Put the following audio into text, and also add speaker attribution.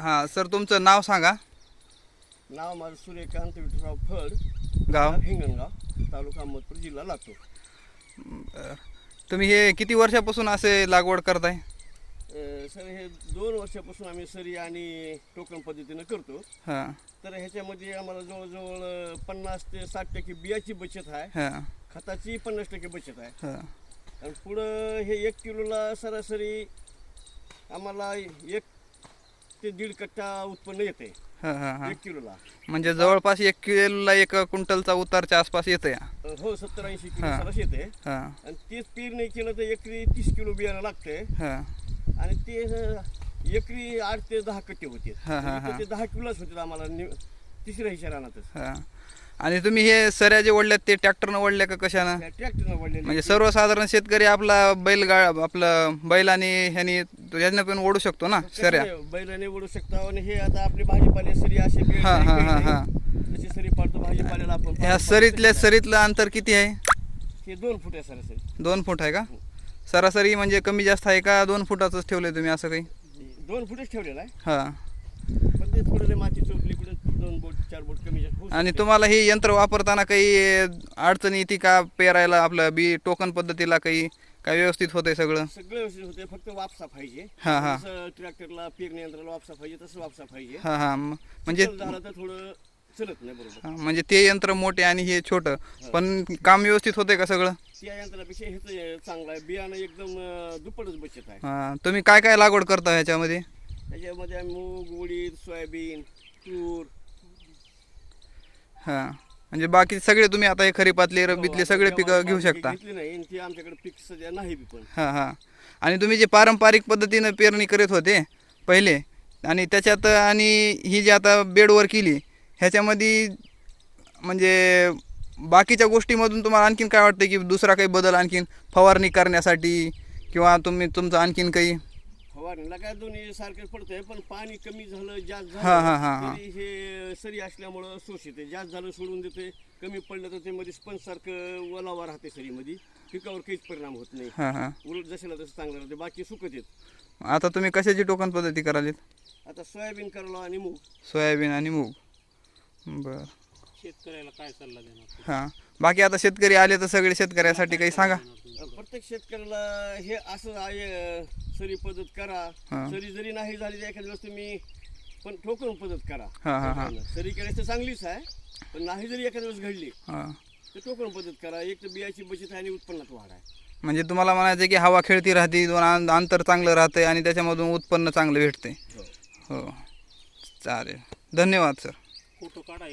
Speaker 1: हां सर तुमचं नाव सांगा.
Speaker 2: नाव माझं सूर्यकांत विठुराव फड.
Speaker 1: गाव?
Speaker 2: हिंगणगाव तालुका अहमदपूर जिल्हा लातूर.
Speaker 1: बरं. तुम्ही हे किती वर्षापासून असे लागवड करताय?
Speaker 2: अ, सर हे दोन वर्षापासून आम्ही सरी आणि टोकन पद्धतीनं करतो.
Speaker 1: हां.
Speaker 2: तर ह्याच्यामध्ये आम्हाला जवळजवळ पन्नास ते साठ टक्के बियाची बचत आहे.
Speaker 1: हां.
Speaker 2: खताची पन्नास टक्के बचत आहे.
Speaker 1: हां.
Speaker 2: आणि पुढं हे एक किलोला सरासरी आम्हाला एक ते दीड कट्टा उत्पन्न येते.
Speaker 1: हां हां हां.
Speaker 2: एक किलोला.
Speaker 1: म्हणजे जवळपास एक किलोला एक क्विंटलचा उतारच्या आसपास येतं या
Speaker 2: हो सत्तर ऐंशी किलो. सरास येते.
Speaker 1: हां.
Speaker 2: आणि तेच पेरणी केलं तर एकरी तीस किलो बियाणं लागते
Speaker 1: हां.
Speaker 2: आणि ते अ, एकरी आठ ते दहा कट्टे होते.
Speaker 1: हा, हा, हा.
Speaker 2: ते दहा किलोच होते आम्हाला नि- तिसऱ्या हिशा रानातच
Speaker 1: हां. आणि तुम्ही हे सऱ्या जे ओढल्यात ते ट्रॅक्टरनं ओढल्या का कशानं?
Speaker 2: ट्रॅक्टरनं वडलेले
Speaker 1: म्हणजे सर्वसाधारण शेतकरी आपला बैलगा आपलं बैल आणि ह्यानी ह्यानं पण ओढू शकतो ना सऱ्या?
Speaker 2: बैलाने ओढू शकता. आणि हे आता आपले भाजीपाले सरी असे बेड
Speaker 1: हा,
Speaker 2: नाही,
Speaker 1: हा, हा,
Speaker 2: नाही.
Speaker 1: हा.
Speaker 2: जशी सरी पाडतो भाजीपाल्याला आपण
Speaker 1: ह्या सरीतल्या
Speaker 2: तशी
Speaker 1: सरीतलं अंतर किती आहे?
Speaker 2: हे दोन फूट आहे सरासरी.
Speaker 1: दोन फूट आहे का? सरासरी म्हणजे कमी जास्त आहे का? दोन फुटाचंच ठेवलंय तुम्ही असं काही?
Speaker 2: दोन फुटच ठेवलेला आहे.
Speaker 1: हां.
Speaker 2: पण ते थोडं माती चोपली कुठे दोन बोट चार बोट कमी जास्त होऊ
Speaker 1: आणि. तुम्हाला हे यंत्र वापरताना काही अडचण येते का पेरायला आपलं बी टोकन पद्धतीला काही काय व्यवस्थित होतंय सगळं?
Speaker 2: सगळं व्यवस्थित होते फक्त वापसा पाहिजे.
Speaker 1: हा, हा.
Speaker 2: जसं ट्रॅक्टरला पेरणी यंत्राला वापसा पाहिजे तसं वापसा पाहिजे.
Speaker 1: हां हां. म- म्हणजे
Speaker 2: झालं तर थोडं चलत नाही बरोबर.
Speaker 1: हां, म्हणजे ते यंत्र मोठे आणि हे छोटं. पण काम व्यवस्थित होतंय का सगळं?
Speaker 2: त्या यंत्रापेक्षा हेच चांगलं आहे. बियाणं एकदम अं, दुप्पटच बचत आहे.
Speaker 1: हां. तुम्ही काय काय लागवड करता ह्याच्यामध्ये?
Speaker 2: त्याच्यामध्ये आम्ही मूग उडीद सोयाबीन तूर
Speaker 1: हां. म्हणजे बाकी सगळे तुम्ही आता हे खरीपातले रब्बीतले सगळे पिकं घेऊ शकता.
Speaker 2: घेतली नाही आणि ती आमच्याकडे पीक सध्या नाही बी पण.
Speaker 1: हां हां. आणि तुम्ही जे पारंपरिक पद्धतीनं पेरणी करत होते पहिले आणि त्याच्यात आणि ही जी आता बेडवर केली ह्याच्यामध्ये म्हणजे बाकीच्या गोष्टीमधून तुम्हाला आणखीन काय वाटतं की दुसरा काही बदल आणखीन फवारणी करण्यासाठी किंवा तुम्ही तुमचं आणखीन काही
Speaker 2: फवारणीला काय दोन्ही सारखं पडतंय पण पाणी कमी झालं जास्त
Speaker 1: हा, हा, हा,
Speaker 2: झालं
Speaker 1: हा.
Speaker 2: तरी हे सरी असल्यामुळं शोषित जास्त झालं सोडून देते कमी पडलं तर ते मध्ये स्पंज सारखं ओलावा राहते सरीमध्ये. पिकावर काहीच परिणाम होत नाही.
Speaker 1: हां हां.
Speaker 2: उलट जसेला तसं चांगलं राहते. बाकी सुकत येत
Speaker 1: आता तुम्ही कशाची टोकन पद्धती करालीत
Speaker 2: आता सोयाबीन करला आणि मूग
Speaker 1: सोयाबीन आणि मूग. बरं.
Speaker 2: शेतकऱ्याला काय सल्ला देणार?
Speaker 1: हां. बाकी आता शेतकरी आले तर सगळे शेतकऱ्यासाठी काही सांगा.
Speaker 2: प्रत्येक शेतकऱ्याला हे असं आहे सरी पद्धत करा.
Speaker 1: हा.
Speaker 2: सरी जरी नाही झाली तर एखाद्या वेळेस तुम्ही पण ठोकून पद्धत करा.
Speaker 1: हा, हा, हा.
Speaker 2: सरी केल्यास तर चांगलीच आहे पण नाही जरी एखाद्या वेळेस घडली
Speaker 1: हां.
Speaker 2: तर टोकन पद्धत करा. एक तर बियाची बचत आहे आणि उत्पन्नात वाढ आहे.
Speaker 1: म्हणजे तुम्हाला म्हणायचं की हवा खेळती राहते दोन आं- अंतर चांगलं राहतंय आणि त्याच्यामधून उत्पन्न चांगलं भेटते हो. चालेल. धन्यवाद सर.
Speaker 2: फोटो काढाय